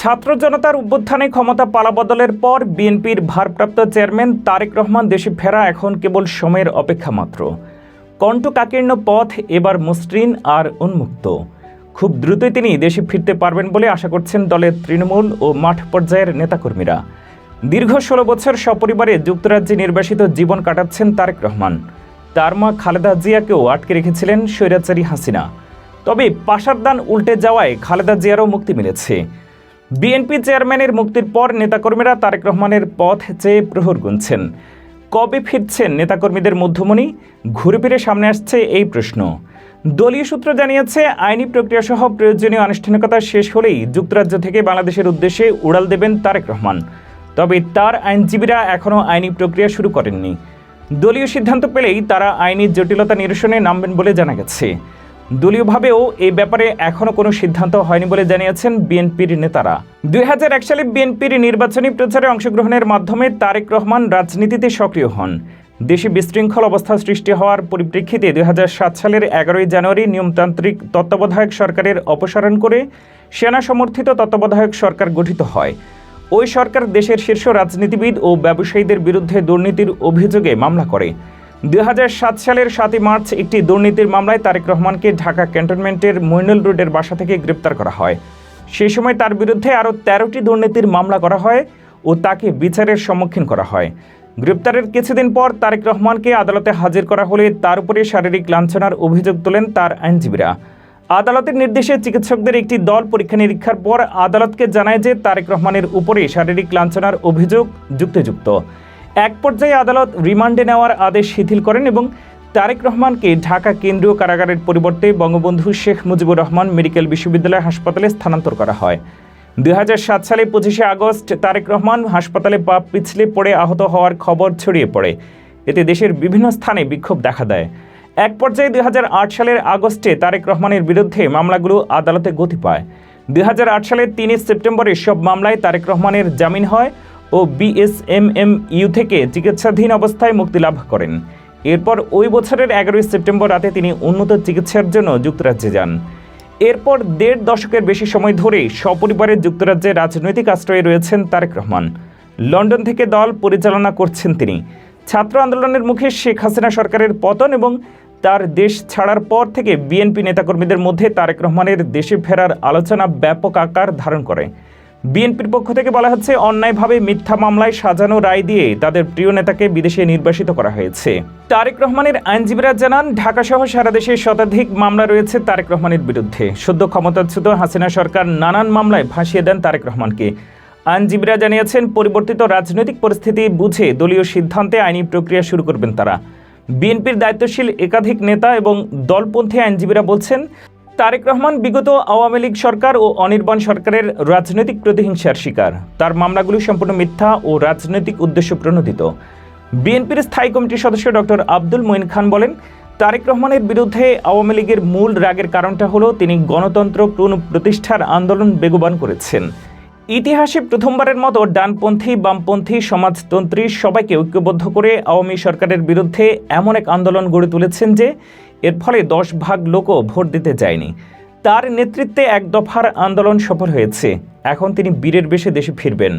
ছাত্র জনতার অভ্যুত্থানে ক্ষমতা পালাবদলের পর বিএনপির ভারপ্রাপ্ত চেয়ারম্যান তারেক রহমান দেশে ফেরা এখন কেবল সময়ের অপেক্ষা মাত্র। কণ্ঠকাকীর্ণ পথ এবার মসৃণ আর উন্মুক্ত। খুব দ্রুতই তিনি দেশে ফিরতে পারবেন বলে আশা করছেন দলের তৃণমূল ও মাঠ পর্যায়ের নেতাকর্মীরা। দীর্ঘ ষোলো বছর সপরিবারে যুক্তরাজ্যে নির্বাসিত জীবন কাটাচ্ছেন তারেক রহমান। তার মা খালেদা জিয়াকেও আটকে রেখেছিলেন স্বৈরাচারী হাসিনা। তবে পাশার দান উল্টে যাওয়ায় খালেদা জিয়ারও মুক্তি মিলেছে। বিএনপি চেয়ারম্যানের মুক্তির পর নেতাকর্মীরা তারেক রহমানের পথ চেয়ে প্রহর গুনছেন। কবে ফিরছেন নেতাকর্মীদের মধ্যমণি? ঘুরে ফিরে সামনে আসছে এই প্রশ্ন। দলীয় সূত্র জানিয়েছে, আইনি প্রক্রিয়া সহ প্রয়োজনীয় আনুষ্ঠানিকতা শেষ হলেই যুক্তরাজ্য থেকে বাংলাদেশের উদ্দেশ্যে উড়াল দেবেন তারেক রহমান। তবে তার আইনজীবীরা এখনও আইনি প্রক্রিয়া শুরু করেননি। দলীয় সিদ্ধান্ত পেলেই তারা আইনি জটিলতা নিরসনে নামবেন বলে জানা গেছে। দলীয়ভাবেও এই ব্যাপারে এখনও কোনো সিদ্ধান্ত হয়নি বলে জানিয়েছেন বিএনপির নেতারা। দুই হাজার এক সালে বিএনপির নির্বাচনী প্রচারে অংশগ্রহণের মাধ্যমে তারেক রহমান রাজনীতিতে সক্রিয় হন। দেশে বিশৃঙ্খল অবস্থা সৃষ্টি হওয়ার পরিপ্রেক্ষিতে দুই হাজার সাত সালের এগারোই জানুয়ারি নিয়মতান্ত্রিক তত্ত্বাবধায়ক সরকারের অপসারণ করে সেনা সমর্থিত তত্ত্বাবধায়ক সরকার গঠিত হয়। ওই সরকার দেশের শীর্ষ রাজনীতিবিদ ও ব্যবসায়ীদের বিরুদ্ধে দুর্নীতির অভিযোগে মামলা করে। দুই হাজার সাত সালের সাতই মার্চ একটি দুর্নীতির মামলায় তারেক রহমানকে ঢাকা ক্যান্টনমেন্টের মইনুল রোডের বাসা থেকে গ্রেপ্তার করা হয়। সেই সময় তার বিরুদ্ধে আরও তেরোটি দুর্নীতির মামলা করা হয় ও তাকে বিচারের সম্মুখীন করা হয়। গ্রেপ্তারের কিছুদিন পর তারেক রহমানকে আদালতে হাজির করা হলে তার উপরে শারীরিক লাঞ্ছনার অভিযোগ তোলেন তার আইনজীবীরা। আদালতের নির্দেশে চিকিৎসকদের একটি দল পরীক্ষা নিরীক্ষার পর আদালতকে জানায় যে তারেক রহমানের উপরে শারীরিক লাঞ্ছনার অভিযোগ যুক্তিযুক্ত। এক পর্যায়ে আদালত রিমান্ডে নেওয়ার আদেশ শিথিল করেন এবং তারেক রহমানকে ঢাকা কেন্দ্রীয় কারাগারের পরিবর্তে বঙ্গবন্ধু শেখ মুজিবুর রহমান মেডিকেল বিশ্ববিদ্যালয় হাসপাতালে স্থানান্তর করা হয়। দুই হাজার সাত সালে পঁচিশে আগস্ট তারেক রহমান হাসপাতালে পা পিছলে পড়ে আহত হওয়ার খবর ছড়িয়ে পড়ে। এতে দেশের বিভিন্ন স্থানে বিক্ষোভ দেখা দেয়। এক পর্যায়ে দুই হাজার আট সালের আগস্টে তারেক রহমানের বিরুদ্ধে মামলাগুলো আদালতে গতি পায়। দুই হাজার আট সালের তিনই সেপ্টেম্বরে সব মামলায় তারেক রহমানের জামিন হয় ও বিএসএমএম ইউ থেকে চিকিৎসাধীন অবস্থায় মুক্তি লাভ করেন। এরপর ওই বছরের এগারোই সেপ্টেম্বর রাতে তিনি উন্নত চিকিৎসার জন্য যুক্তরাজ্যে যান। এরপর দেড় দশকের বেশি সময় ধরে সপরিবারে যুক্তরাজ্যে রাজনৈতিক আশ্রয়ে রয়েছেন তারেক রহমান। লন্ডন থেকে দল পরিচালনা করছেন তিনি। ছাত্র আন্দোলনের মুখে শেখ হাসিনা সরকারের পতন এবং তার দেশ ছাড়ার পর থেকে বিএনপি নেতাকর্মীদের মধ্যে তারেক রহমানের দেশে ফেরার আলোচনা ব্যাপক আকার ধারণ করে। বিএনপির পক্ষ থেকে বলা হচ্ছে, অন্যায়ভাবে মিথ্যা মামলায় সাজানো রায় দিয়ে তাদের প্রিয় নেতাকে বিদেশে নির্বাসিত করা হয়েছে। তারেক রহমানের আইনজীবীরা জানান ঢাকা সহ সারা দেশে শতাধিক মামলা রয়েছে তারেক রহমানের বিরুদ্ধে। সদ্য ক্ষমতাচ্যুত হাসিনা সরকার নানান মামলায় ভাসিয়ে দেন তারেক রহমানকে। আইনজীবীরা জানিয়েছেন, পরিবর্তিত রাজনৈতিক পরিস্থিতি বুঝে দলীয় সিদ্ধান্তে আইনি প্রক্রিয়া শুরু করবেন তারা। বিএনপির দায়িত্বশীল একাধিক নেতা এবং দলপন্থী আইনজীবীরা বলছেন তারেক রহমান বিগত আওয়ামী লীগ সরকার ও অনির্বাণ সরকারের রাজনৈতিক প্রতিহিংসার শিকার। তার মামলাগুলি সম্পূর্ণ মিথ্যা ও রাজনৈতিক উদ্দেশ্য প্রণোদিত। বিএনপির স্থায়ী কমিটির সদস্য ডক্টর আব্দুল মঈন খান বলেন, তারেক রহমানের বিরুদ্ধে আওয়ামী লীগের মূল রাগের কারণটা হলো তিনি গণতন্ত্র পুনঃপ্রতিষ্ঠার আন্দোলন বেগবান করেছেন। ইতিহাসে প্রথমবারের মতো ডানপন্থী, বামপন্থী, সমাজতন্ত্রী সবাইকে ঐক্যবদ্ধ করে আওয়ামী সরকারের বিরুদ্ধে এমন এক আন্দোলন গড়ে তুলেছেন যে এর ফলে দশ ভাগ লোকও ভোট দিতে যায়নি তার নেতৃত্বে এক দফার আন্দোলন সফল হয়েছে। এখন তিনি বীরের বেশে দেশে ফিরবেন।